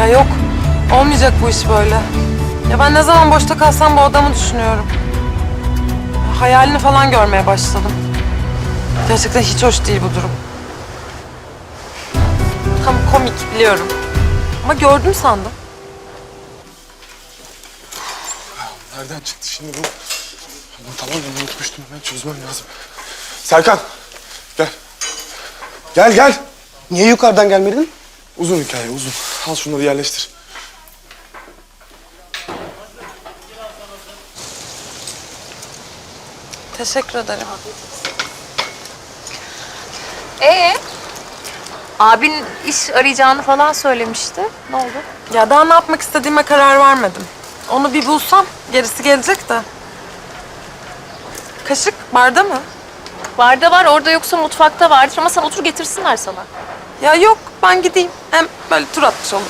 Ya yok. Olmayacak bu iş böyle. Ya ben ne zaman boşta kalsam bu adamı düşünüyorum. Ya hayalini falan görmeye başladım. Gerçekten hiç hoş değil bu durum. Tam komik biliyorum. Ama gördüm sandım. Nereden çıktı şimdi bu? Aman tamam ben unutmuştum. Ben çözmem lazım. Serkan. Gel. Gel gel. Niye yukarıdan gelmedin? Uzun hikaye uzun. Al şunları yerleştir. Teşekkür ederim. Ee? Abin iş arayacağını falan söylemişti. Ne oldu? Ya daha ne yapmak istediğime karar vermedim. Onu bir bulsam gerisi gelecek de. Kaşık barda mı? Barda var, orada yoksa mutfakta vardır ama sen otur getirsinler sana. Ya yok ben gideyim. Hem böyle tur atmış olurum.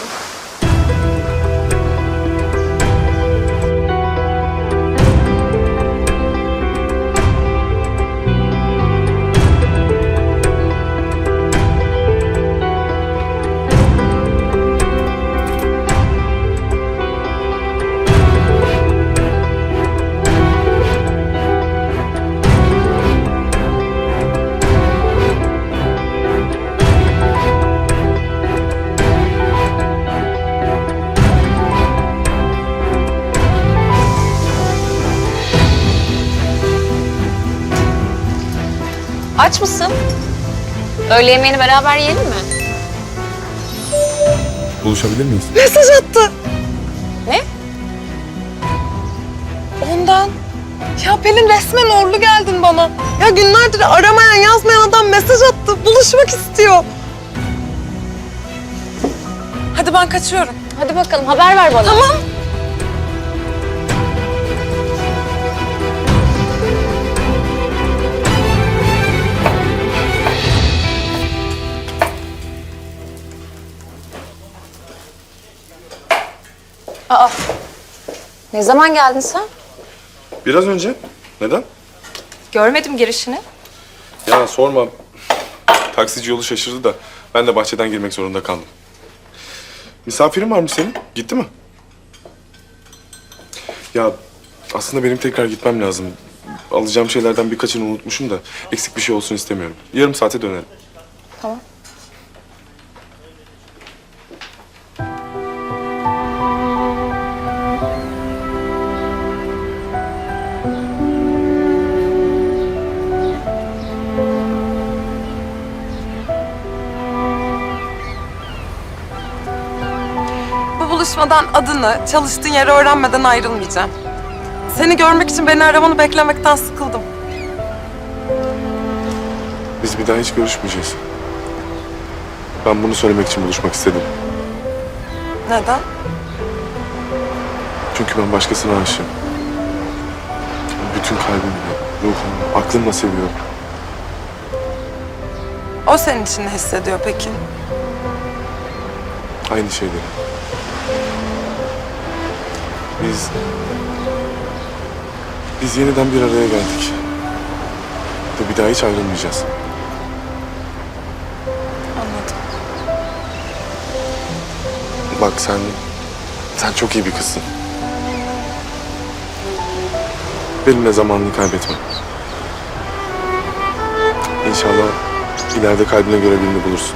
Aç mısın? Öğle yemeğini beraber yiyelim mi? Buluşabilir miyiz? Mesaj attı. Ne? Ondan. Ya Pelin resmen uğurlu geldin bana. Ya günlerdir aramayan yazmayan adam mesaj attı. Buluşmak istiyor. Hadi ben kaçıyorum. Hadi bakalım haber ver bana. Tamam. Aa. Ne zaman geldin sen? Biraz önce. Neden? Görmedim girişini. Ya sorma. Taksici yolu şaşırdı da ben de bahçeden girmek zorunda kaldım. Misafirin var mı senin? Gitti mi? Ya aslında benim tekrar gitmem lazım. Alacağım şeylerden birkaçını unutmuşum da eksik bir şey olsun istemiyorum. Yarım saate dönerim. Bu buluşmadan adını, çalıştığın yeri öğrenmeden ayrılmayacağım. Seni görmek için beni aramanı beklemekten sıkıldım. Biz bir daha hiç görüşmeyeceğiz. Ben bunu söylemek için buluşmak istedim. Neden? Çünkü ben başkasına aşığım. Bütün kalbimle, ruhumla, aklımla seviyorum. O senin için ne hissediyor peki? Aynı şeyleri. Biz... Biz yeniden bir araya geldik. Ve bir daha hiç ayrılmayacağız. Anladım. Bak sen... Sen çok iyi bir kızsın. Benimle zamanını kaybetme. İnşallah ileride kalbine göre birini bulursun.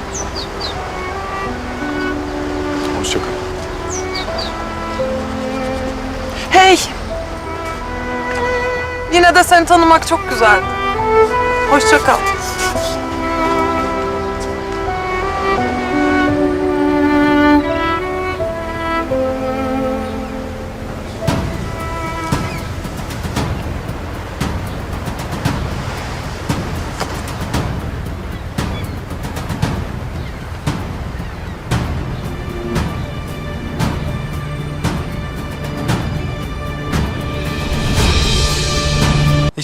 Yine de seni tanımak çok güzeldi. Hoşça kal.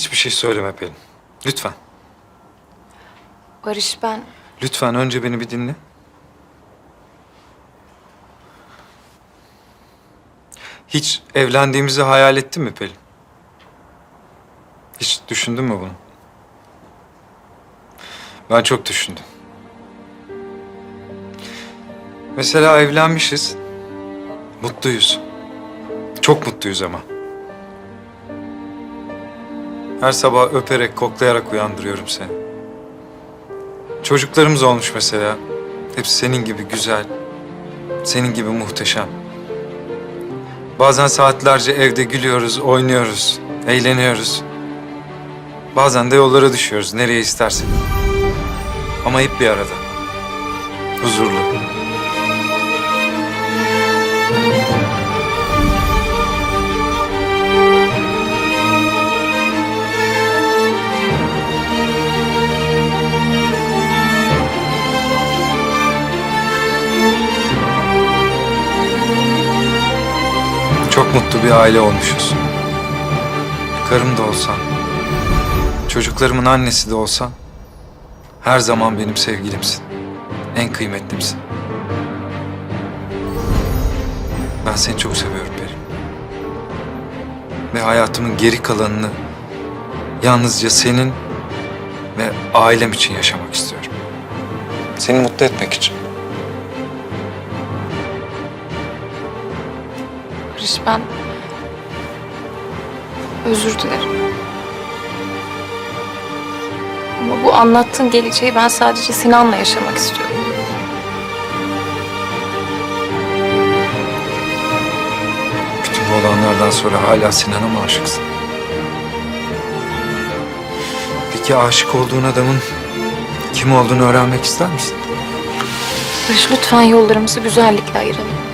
Hiçbir şey söyleme Pelin. Lütfen. Barış ben... Lütfen önce beni bir dinle. Hiç evlendiğimizi hayal ettin mi Pelin? Hiç düşündün mü bunu? Ben çok düşündüm. Mesela evlenmişiz. Mutluyuz. Çok mutluyuz ama. Her sabah öperek, koklayarak uyandırıyorum seni. Çocuklarımız olmuş mesela. Hepsi senin gibi güzel, senin gibi muhteşem. Bazen saatlerce evde gülüyoruz, oynuyoruz, eğleniyoruz. Bazen de yollara düşüyoruz, nereye istersen. Ama hep bir arada. Huzurlu. Çok mutlu bir aile olmuşuz. Karım da olsan, çocuklarımın annesi de olsan, her zaman benim sevgilimsin. En kıymetlimsin. Ben seni çok seviyorum Peri. Ve hayatımın geri kalanını yalnızca senin ve ailem için yaşamak istiyorum. Seni mutlu etmek için. Barış ben... Özür dilerim. Ama bu anlattığın geleceği ben sadece Sinan'la yaşamak istiyorum. Bütün bu olanlardan sonra hala Sinan'a mı aşıksın? Peki aşık olduğun adamın kim olduğunu öğrenmek ister misin? Barış lütfen yollarımızı güzellikle ayıralım.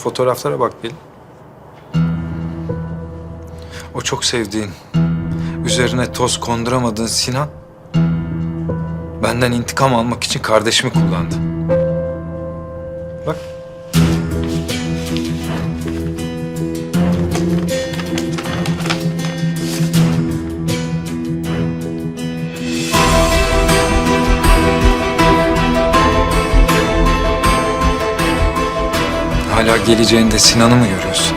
Şu fotoğraflara bak Pelin. O çok sevdiğin, üzerine toz konduramadığın Sinan... ...benden intikam almak için kardeşimi kullandı. Geleceğinde Sinan'ı mı görüyorsun?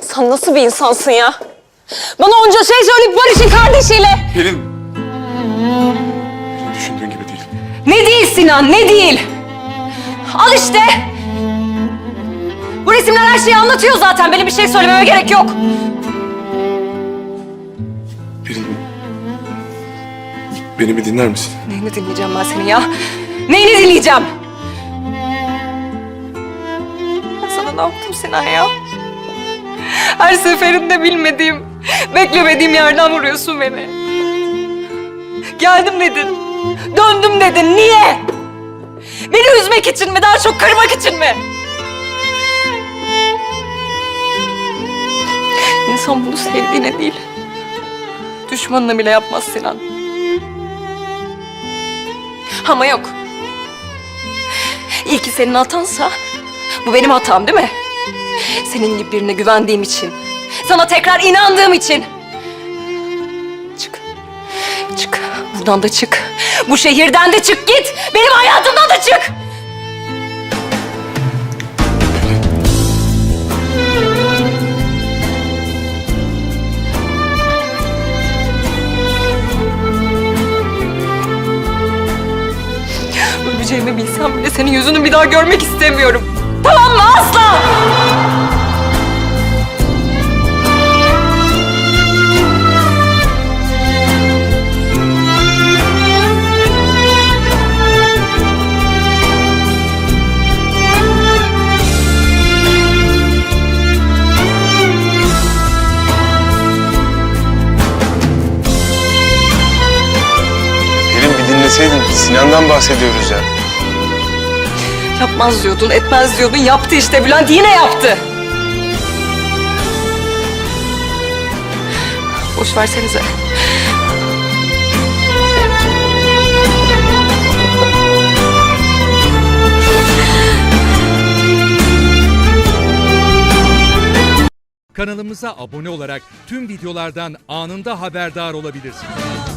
Sen nasıl bir insansın ya? Bana onca şey söyleyip Barış'ın kardeşiyle. Pelin. Ne değil Sinan, ne değil? Al işte. Bu resimler her şeyi anlatıyor zaten. Benim bir şey söylememe gerek yok. Pelin. Beni bir dinler misin? Neyini dinleyeceğim ben senin ya? Neyini dinleyeceğim? Ben sana ne yaptım Sinan ya? Her seferinde bilmediğim, beklemediğim yerden vuruyorsun beni. Geldim dedin. Döndüm dedin. Niye? Beni üzmek için mi? Daha çok kırmak için mi? İnsan bunu sevdiğine değil, düşmanına bile yapmaz Sinan. Ama yok. İlki senin hatansa bu benim hatam değil mi? Senin gibi birine güvendiğim için. Sana tekrar inandığım için. Çık. Buradan da çık. Bu şehirden de çık git. Benim hayatımdan da çık. Öleceğimi bilsem bile senin yüzünü bir daha görmek istemiyorum. Tamam mı? Asla! Sinan'dan bahsediyoruz ya. Yapmaz diyordun, etmez diyordun. Yaptı işte Bülent. Yine yaptı. Boş versenize. Kanalımıza abone olarak tüm videolardan anında haberdar olabilirsiniz.